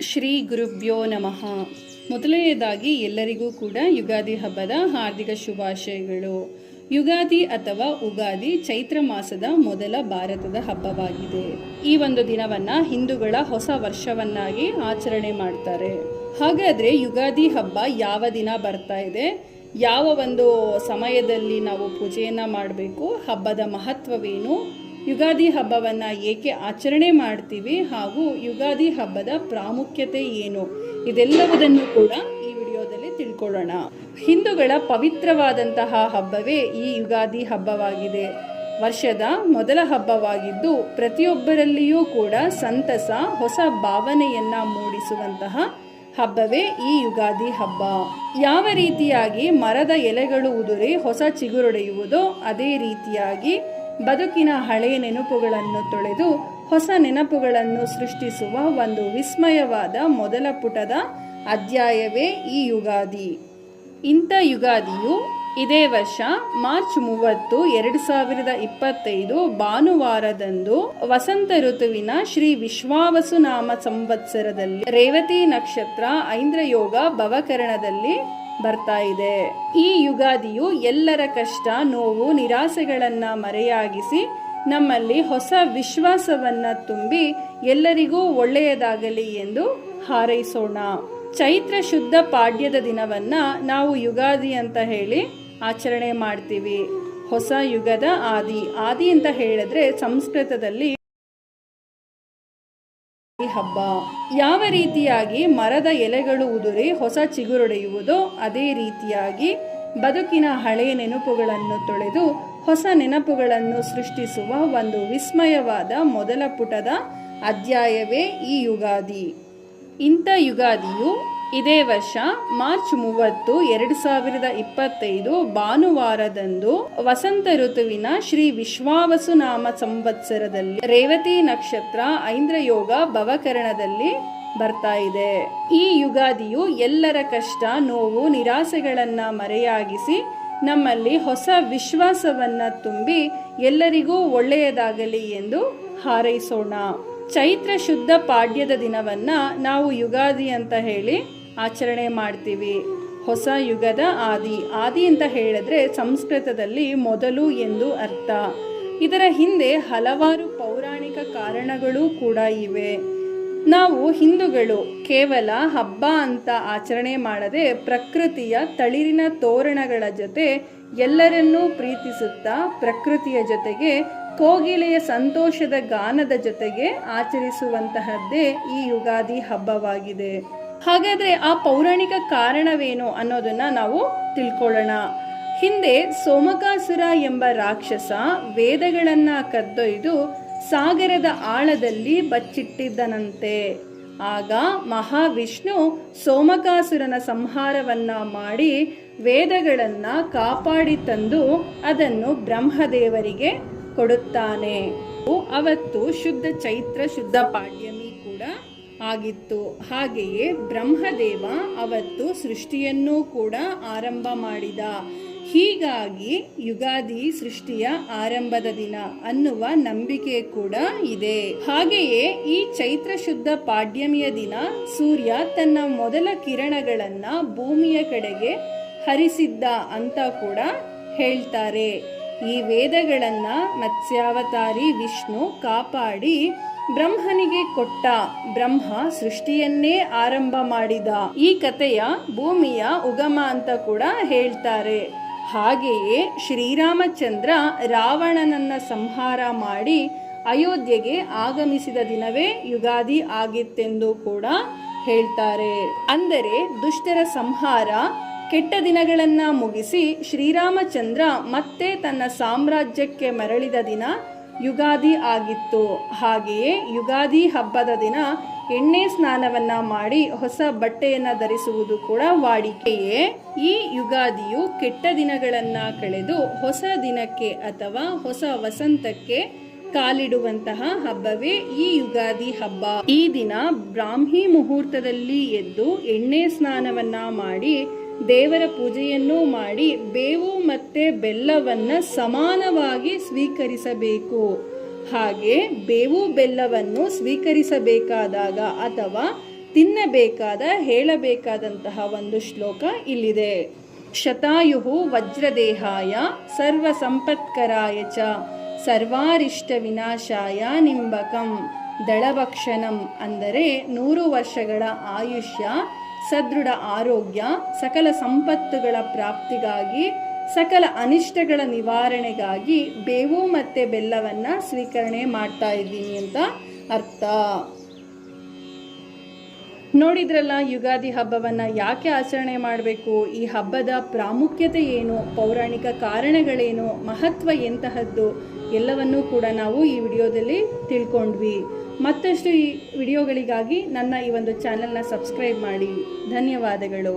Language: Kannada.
ಶ್ರೀ ಗುರುಭ್ಯೋ ನಮಃ. ಮೊದಲನೆಯದಾಗಿ ಎಲ್ಲರಿಗೂ ಕೂಡ ಯುಗಾದಿ ಹಬ್ಬದ ಹಾರ್ದಿಕ ಶುಭಾಶಯಗಳು. ಯುಗಾದಿ ಅಥವಾ ಉಗಾದಿ ಚೈತ್ರ ಮಾಸದ ಮೊದಲ ಭಾರತದ ಹಬ್ಬವಾಗಿದೆ. ಈ ಒಂದು ದಿನವನ್ನ ಹಿಂದೂಗಳ ಹೊಸ ವರ್ಷವನ್ನಾಗಿ ಆಚರಣೆ ಮಾಡ್ತಾರೆ. ಹಾಗಾದ್ರೆ ಯುಗಾದಿ ಹಬ್ಬ ಯಾವ ದಿನ ಬರ್ತಾ ಇದೆ? ಯಾವ ಒಂದು ಸಮಯದಲ್ಲಿ ನಾವು ಪೂಜೆಯನ್ನು ಮಾಡಬೇಕು? ಹಬ್ಬದ ಮಹತ್ವವೇನು? ಯುಗಾದಿ ಹಬ್ಬವನ್ನು ಏಕೆ ಆಚರಣೆ ಮಾಡ್ತೀವಿ ಹಾಗೂ ಯುಗಾದಿ ಹಬ್ಬದ ಪ್ರಾಮುಖ್ಯತೆ ಏನು? ಇದೆಲ್ಲವುದನ್ನು ಕೂಡ ಈ ವಿಡಿಯೋದಲ್ಲಿ ತಿಳ್ಕೊಳ್ಳೋಣ. ಹಿಂದೂಗಳ ಪವಿತ್ರವಾದಂತಹ ಹಬ್ಬವೇ ಈ ಯುಗಾದಿ ಹಬ್ಬವಾಗಿದೆ. ವರ್ಷದ ಮೊದಲ ಹಬ್ಬವಾಗಿದ್ದು ಪ್ರತಿಯೊಬ್ಬರಲ್ಲಿಯೂ ಕೂಡ ಸಂತಸ, ಹೊಸ ಭಾವನೆಯನ್ನ ಮೂಡಿಸುವಂತಹ ಹಬ್ಬವೇ ಈ ಯುಗಾದಿ ಹಬ್ಬ. ಯಾವ ರೀತಿಯಾಗಿ ಮರದ ಎಲೆಗಳು ಉದುರಿ ಹೊಸ ಚಿಗುರೊಡೆಯುವುದೋ ಅದೇ ರೀತಿಯಾಗಿ ಬದುಕಿನ ಹಳೆಯ ನೆನಪುಗಳನ್ನು ತೊಳೆದು ಹೊಸ ನೆನಪುಗಳನ್ನು ಸೃಷ್ಟಿಸುವ ಒಂದು ವಿಸ್ಮಯವಾದ ಮೊದಲ ಪುಟದ ಅಧ್ಯಾಯವೇ ಈ ಯುಗಾದಿ. ಇಂಥ ಯುಗಾದಿಯು ಇದೇ ವರ್ಷ ಮಾರ್ಚ್ ಮೂವತ್ತು ಎರಡು ಸಾವಿರದ ಇಪ್ಪತ್ತೈದು ಭಾನುವಾರದಂದು ವಸಂತ ಋತುವಿನ ಶ್ರೀ ವಿಶ್ವಾವಸು ನಾಮ ಸಂವತ್ಸರದಲ್ಲಿ ರೇವತಿ ನಕ್ಷತ್ರ ಐಂದ್ರಯೋಗ ಭವಕರಣದಲ್ಲಿ ಬರ್ತಾ ಇದೆ. ಈ ಯುಗಾದಿಯು ಎಲ್ಲರ ಕಷ್ಟ, ನೋವು, ನಿರಾಸೆಗಳನ್ನು ಮರೆಯಾಗಿಸಿ ನಮ್ಮಲ್ಲಿ ಹೊಸ ವಿಶ್ವಾಸವನ್ನ ತುಂಬಿ ಎಲ್ಲರಿಗೂ ಒಳ್ಳೆಯದಾಗಲಿ ಎಂದು ಹಾರೈಸೋಣ. ಚೈತ್ರ ಶುದ್ಧ ಪಾಡ್ಯದ ದಿನವನ್ನ ನಾವು ಯುಗಾದಿ ಅಂತ ಹೇಳಿ ಆಚರಣೆ ಮಾಡ್ತೀವಿ. ಹೊಸ ಯುಗದ ಆದಿ. ಆದಿ ಅಂತ ಹೇಳಿದ್ರೆ ಸಂಸ್ಕೃತದಲ್ಲಿ ಹಬ್ಬ. ಯಾವ ರೀತಿಯಾಗಿ ಮರದ ಎಲೆಗಳು ಉದುರಿ ಹೊಸ ಚಿಗುರೊಡೆಯುವುದೋ ಅದೇ ರೀತಿಯಾಗಿ ಬದುಕಿನ ಹಳೆಯ ನೆನಪುಗಳನ್ನು ತೊಳೆದು ಹೊಸ ನೆನಪುಗಳನ್ನು ಸೃಷ್ಟಿಸುವ ಒಂದು ವಿಸ್ಮಯವಾದ ಮೊದಲ ಪುಟದ ಅಧ್ಯಾಯವೇ ಈ ಯುಗಾದಿ. ಇಂಥ ಯುಗಾದಿಯು ಇದೇ ವರ್ಷ ಮಾರ್ಚ್ ಮೂವತ್ತು ಎರಡು ಸಾವಿರದ ಇಪ್ಪತ್ತೈದು ಭಾನುವಾರದಂದು ವಸಂತ ಋತುವಿನ ಶ್ರೀ ವಿಶ್ವಾವಸುನಾಮ ಸಂವತ್ಸರದಲ್ಲಿ ರೇವತಿ ನಕ್ಷತ್ರ ಐಂದ್ರ ಯೋಗ ಭವಕರಣದಲ್ಲಿ ಬರ್ತಾ ಇದೆ. ಈ ಯುಗಾದಿಯು ಎಲ್ಲರ ಕಷ್ಟ, ನೋವು, ನಿರಾಸೆಗಳನ್ನ ಮರೆಯಾಗಿಸಿ ನಮ್ಮಲ್ಲಿ ಹೊಸ ವಿಶ್ವಾಸವನ್ನ ತುಂಬಿ ಎಲ್ಲರಿಗೂ ಒಳ್ಳೆಯದಾಗಲಿ ಎಂದು ಹಾರೈಸೋಣ. ಚೈತ್ರ ಶುದ್ಧ ಪಾಡ್ಯದ ದಿನವನ್ನ ನಾವು ಯುಗಾದಿ ಅಂತ ಹೇಳಿ ಆಚರಣೆ ಮಾಡ್ತೀವಿ. ಹೊಸ ಯುಗದ ಆದಿ. ಆದಿ ಅಂತ ಹೇಳಿದ್ರೆ ಸಂಸ್ಕೃತದಲ್ಲಿ ಮೊದಲು ಎಂದು ಅರ್ಥ. ಇದರ ಹಿಂದೆ ಹಲವಾರು ಪೌರಾಣಿಕ ಕಾರಣಗಳು ಕೂಡ ಇವೆ. ನಾವು ಹಿಂದೂಗಳು ಕೇವಲ ಹಬ್ಬ ಅಂತ ಆಚರಣೆ ಮಾಡದೆ ಪ್ರಕೃತಿಯ ತಳಿರಿನ ತೋರಣಗಳ ಜೊತೆ ಎಲ್ಲರನ್ನೂ ಪ್ರೀತಿಸುತ್ತಾ ಪ್ರಕೃತಿಯ ಜೊತೆಗೆ ಕೋಗಿಲೆಯ ಸಂತೋಷದ ಗಾನದ ಜೊತೆಗೆ ಆಚರಿಸುವಂತಹದ್ದೇ ಈ ಯುಗಾದಿ ಹಬ್ಬವಾಗಿದೆ. ಹಾಗಾದ್ರೆ ಆ ಪೌರಾಣಿಕ ಕಾರಣವೇನು ಅನ್ನೋದನ್ನ ನಾವು ತಿಳ್ಕೊಳ್ಳೋಣ. ಹಿಂದೆ ಸೋಮಕಾಸುರ ಎಂಬ ರಾಕ್ಷಸ ವೇದಗಳನ್ನು ಕದ್ದೊಯ್ದು ಸಾಗರದ ಆಳದಲ್ಲಿ ಬಚ್ಚಿಟ್ಟಿದ್ದನಂತೆ. ಆಗ ಮಹಾವಿಷ್ಣು ಸೋಮಕಾಸುರನ ಸಂಹಾರವನ್ನ ಮಾಡಿ ವೇದಗಳನ್ನ ಕಾಪಾಡಿ ತಂದು ಅದನ್ನು ಬ್ರಹ್ಮದೇವರಿಗೆ ಕೊಡುತ್ತಾನೆ. ಅವತ್ತು ಶುದ್ಧ ಚೈತ್ರ ಶುದ್ಧ ಪಾಡ್ಯಮಿ ಆಗಿತ್ತು. ಹಾಗೆಯೇ ಬ್ರಹ್ಮದೇವ ಅವತ್ತು ಸೃಷ್ಟಿಯನ್ನೂ ಕೂಡ ಆರಂಭ ಮಾಡಿದ. ಹೀಗಾಗಿ ಯುಗಾದಿ ಸೃಷ್ಟಿಯ ಆರಂಭದ ದಿನ ಅನ್ನುವ ನಂಬಿಕೆ ಕೂಡ ಇದೆ. ಹಾಗೆಯೇ ಈ ಚೈತ್ರ ಶುದ್ಧ ಪಾಡ್ಯಮಿಯ ದಿನ ಸೂರ್ಯ ತನ್ನ ಮೊದಲ ಕಿರಣಗಳನ್ನ ಭೂಮಿಯ ಕಡೆಗೆ ಹರಿಸಿದ್ದ ಅಂತ ಕೂಡ ಹೇಳ್ತಾರೆ. ಈ ವೇದಗಳನ್ನ ಮತ್ಸ್ಯಾವತಾರಿ ವಿಷ್ಣು ಕಾಪಾಡಿ ಬ್ರಹ್ಮನಿಗೆ ಕೊಟ್ಟ ಬ್ರಹ್ಮ ಸೃಷ್ಟಿಯನ್ನೇ ಆರಂಭ ಮಾಡಿದ. ಈ ಕಥೆಯ ಭೂಮಿಯ ಉಗಮ ಅಂತ ಕೂಡ ಹೇಳ್ತಾರೆ. ಹಾಗೆಯೇ ಶ್ರೀರಾಮಚಂದ್ರ ರಾವಣನನ್ನ ಸಂಹಾರ ಮಾಡಿ ಅಯೋಧ್ಯೆಗೆ ಆಗಮಿಸಿದ ದಿನವೇ ಯುಗಾದಿ ಆಗಿತ್ತೆಂದು ಕೂಡ ಹೇಳ್ತಾರೆ. ಅಂದರೆ ದುಷ್ಟರ ಸಂಹಾರ ಕೆಟ್ಟ ದಿನಗಳನ್ನ ಮುಗಿಸಿ ಶ್ರೀರಾಮಚಂದ್ರ ಮತ್ತೆ ತನ್ನ ಸಾಮ್ರಾಜ್ಯಕ್ಕೆ ಮರಳಿದ ದಿನ ಯುಗಾದಿ ಆಗಿತ್ತು. ಹಾಗೆಯೇ ಯುಗಾದಿ ಹಬ್ಬದ ದಿನ ಎಣ್ಣೆ ಸ್ನಾನವನ್ನ ಮಾಡಿ ಹೊಸ ಬಟ್ಟೆಯನ್ನು ಧರಿಸುವುದು ಕೂಡ ವಾಡಿಕೆಯೇ. ಈ ಯುಗಾದಿಯು ಕೆಟ್ಟ ದಿನಗಳನ್ನು ಕಳೆದು ಹೊಸ ದಿನಕ್ಕೆ ಅಥವಾ ಹೊಸ ವಸಂತಕ್ಕೆ ಕಾಲಿಡುವಂತಹ ಹಬ್ಬವೇ ಈ ಯುಗಾದಿ ಹಬ್ಬ. ಈ ದಿನ ಬ್ರಾಹ್ಮಿ ಮುಹೂರ್ತದಲ್ಲಿ ಎದ್ದು ಎಣ್ಣೆ ಸ್ನಾನವನ್ನ ಮಾಡಿ ದೇವರ ಪೂಜೆಯನ್ನು ಮಾಡಿ ಬೇವು ಮತ್ತೆ ಬೆಲ್ಲವನ್ನು ಸಮಾನವಾಗಿ ಸ್ವೀಕರಿಸಬೇಕು. ಹಾಗೆ ಬೇವು ಬೆಲ್ಲವನ್ನು ಸ್ವೀಕರಿಸಬೇಕಾದಾಗ ಅಥವಾ ತಿನ್ನಬೇಕಾದ ಹೇಳಬೇಕಾದಂತಹ ಒಂದು ಶ್ಲೋಕ ಇಲ್ಲಿದೆ. ಶತಾಯು ವಜ್ರದೇಹಾಯ ಸರ್ವ ಸಂಪತ್ಕರಾಯ ಚ ಸರ್ವಾರಿಷ್ಟ ವಿನಾಶಾಯ ನಿಂಬಕಂ ದಳಭಕ್ಷಣಂ ಅಂದರೆ ನೂರು ವರ್ಷಗಳ ಆಯುಷ್ಯ ಸದೃಢ ಆರೋಗ್ಯ, ಸಕಲ ಸಂಪತ್ತುಗಳ ಪ್ರಾಪ್ತಿಗಾಗಿ, ಸಕಲ ಅನಿಷ್ಟಗಳ ನಿವಾರಣೆಗಾಗಿ ಬೇವು ಮತ್ತು ಬೆಲ್ಲವನ್ನು ಸ್ವೀಕರಣೆ ಮಾಡ್ತಾ ಇದ್ದೀನಿ ಅಂತ ಅರ್ಥ. ನೋಡಿದ್ರಲ್ಲ, ಯುಗಾದಿ ಹಬ್ಬವನ್ನು ಯಾಕೆ ಆಚರಣೆ ಮಾಡಬೇಕು? ಈ ಹಬ್ಬದ ಪ್ರಾಮುಖ್ಯತೆ ಏನು? ಪೌರಾಣಿಕ ಕಾರಣಗಳೇನು? ಮಹತ್ವ ಎಂತಹದ್ದು? ಎಲ್ಲವನ್ನೂ ಕೂಡ ನಾವು ಈ ವಿಡಿಯೋದಲ್ಲಿ ತಿಳ್ಕೊಂಡ್ವಿ. ಮತ್ತಷ್ಟು ಈ ವಿಡಿಯೋಗಳಿಗಾಗಿ ನನ್ನ ಈ ಒಂದು ಚಾನಲ್ನ ಸಬ್ಸ್ಕ್ರೈಬ್ ಮಾಡಿ. ಧನ್ಯವಾದಗಳು.